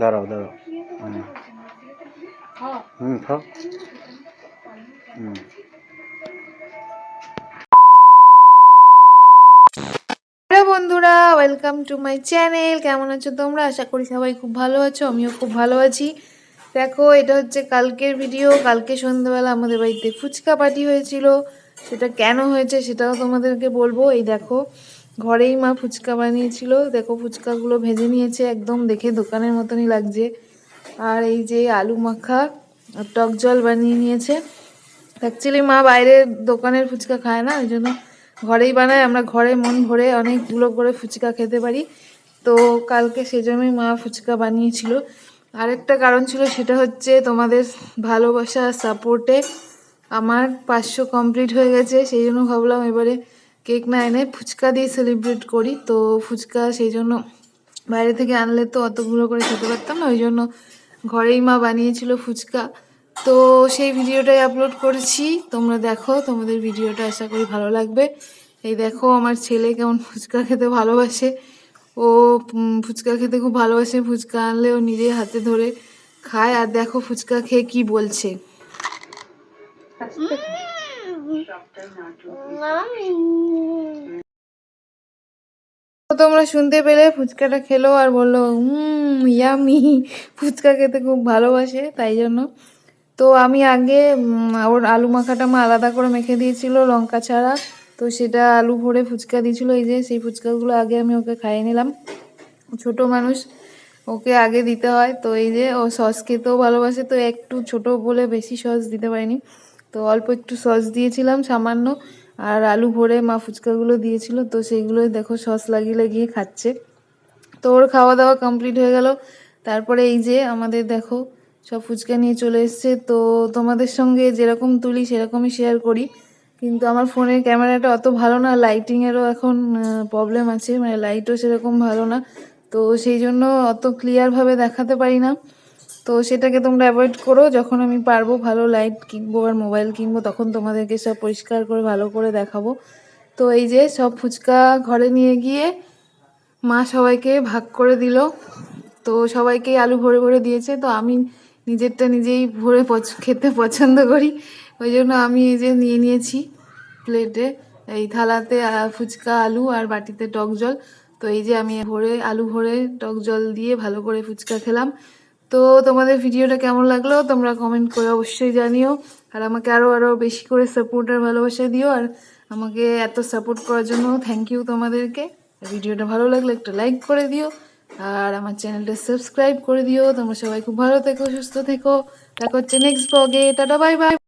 দাঁড়াও দাঁড়াও হুম হুম খাও হুম বন্ধুরা ওয়েলকাম টু মাই চ্যানেল কেমন আছো তোমরা? আশা করি সবাই খুব ভালো আছো, আমিও খুব ভালো আছি। দেখো, এটা হচ্ছে কালকের ভিডিও কালকে সন্ধ্যেবেলা আমাদের বাড়িতে ফুচকা পার্টি হয়েছিল। সেটা কেন হয়েছে সেটাও তোমাদেরকে বলব। এই দেখো ঘরেই মা ফুচকা বানিয়েছিল। দেখো ফুচকাগুলো ভেজে নিয়েছে, একদম দেখে দোকানের মতনই লাগছে। আর এই যে আলু মাখা, টক জল বানিয়ে নিয়েছে। অ্যাকচুয়ালি মা বাইরের দোকানের ফুচকা খায় না, ওই জন্য ঘরেই বানায়। আমরা ঘরে মন ভরে অনেকগুলো করে ফুচকা খেতে পারি। তো কালকে সেজন্যই মা ফুচকা বানিয়েছিল। আরেকটা কারণ ছিল সেটা হচ্ছে তোমাদের ভালোবাসা সাপোর্টে আমার পাঁচশো কমপ্লিট হয়ে গেছে। সেই জন্য ভাবলাম এবারে কেক না এনে ফুচকা দিয়ে সেলিব্রেট করি। তো ফুচকা সেই জন্য বাইরে থেকে আনলে তো অতগুলো করে খেতে পারতাম না, ওই জন্য ঘরেই মা বানিয়েছিল ফুচকা। তো সেই ভিডিওটাই আপলোড করেছি। তোমরা দেখো, তোমাদের ভিডিওটা আশা করি ভালো লাগবে। এই দেখো, আমার ছেলে কেমন ফুচকা খেতে ভালোবাসে। ও ফুচকা খেতে খুব ভালোবাসে, ফুচকা আনলে ও নিজে হাতে ধরে খায়। আর দেখো ফুচকা খেয়ে কি বলছে। তোমরা শুনতে পেলে, ফুচকাটা খেলো আর বলল হুম ইয়ামি ফুচকা খেতে খুব ভালোবাসে, তাই জন্য। তো আমি আগে ওর আলু মাখাটা মা আলাদা করে মেখে দিয়েছিল লঙ্কা ছাড়া। তো সেটা আলু ভরে ফুচকা দিয়েছিল, এই যে সেই ফুচকাগুলো আগে আমি ওকে খাইয়ে নিলাম। ছোট মানুষ, ওকে আগে দিতে হয়। তো এই যে ও সস খেতেও ভালোবাসে, তো একটু ছোট বলে বেশি সস দিতে পারিনি। তো অল্প একটু সস দিয়েছিলাম সামান্য, আর আলু ভরে মা ফুচকাগুলো দিয়েছিল, তো সেইগুলোই দেখো সস লাগিয়ে লাগিয়ে খাচ্ছে। তো ওর খাওয়া দাওয়া কমপ্লিট হয়ে গেল। তারপরে এই যে আমাদের দেখো সব ফুচকা নিয়ে চলে এসছে। তো তোমাদের সঙ্গে যেরকম তুলি, সেরকমই শেয়ার করি। কিন্তু আমার ফোনের ক্যামেরাটা অত ভালো না লাইটিংয়েরও এখন প্রবলেম আছে। মানে লাইটও সেরকম ভালো না। তো সেই জন্য অত ক্লিয়ারভাবে দেখাতে পারি না। তো সেটাকে তোমরা অ্যাভয়েড করো, যখন আমি পারব ভালো লাইট কিনবো আর মোবাইল কিনবো, তখন তোমাদেরকে সব পরিষ্কার করে, ভালো করে দেখাবো। তো এই যে সব ফুচকা ঘরে নিয়ে গিয়ে মা সবাইকে ভাগ করে দিল। তো সবাইকেই আলু ভরে ভরে দিয়েছে। তো আমি নিজেরটা নিজেই ভরে খেতে পছন্দ করি। ওই জন্য আমি এই যে নিয়ে নিয়েছি প্লেটে এই থালাতে ফুচকা, আলু আর বাটিতে টক জল। তো এই যে আমি ভরে, আলু ভরে টক জল দিয়ে ভালো করে ফুচকা খেলাম। তো তোমাদের ভিডিওটা কেমন লাগল তোমরা কমেন্ট করে অবশ্যই জানিও। আর আমাকে আরও আরও বেশি করে সাপোর্ট আর ভালোবাসা দিও। আর আমাকে এত সাপোর্ট করার জন্য থ্যাংক ইউ তোমাদেরকে। ভিডিওটা ভালো লাগলে একটা লাইক করে দিও। আর আমার চ্যানেলটা সাবস্ক্রাইব করে দিও। তোমরা সবাই খুব ভালো থেকো, সুস্থ থেকো। দেখা হচ্ছে নেক্সট ব্লগে টাটা বাই বাই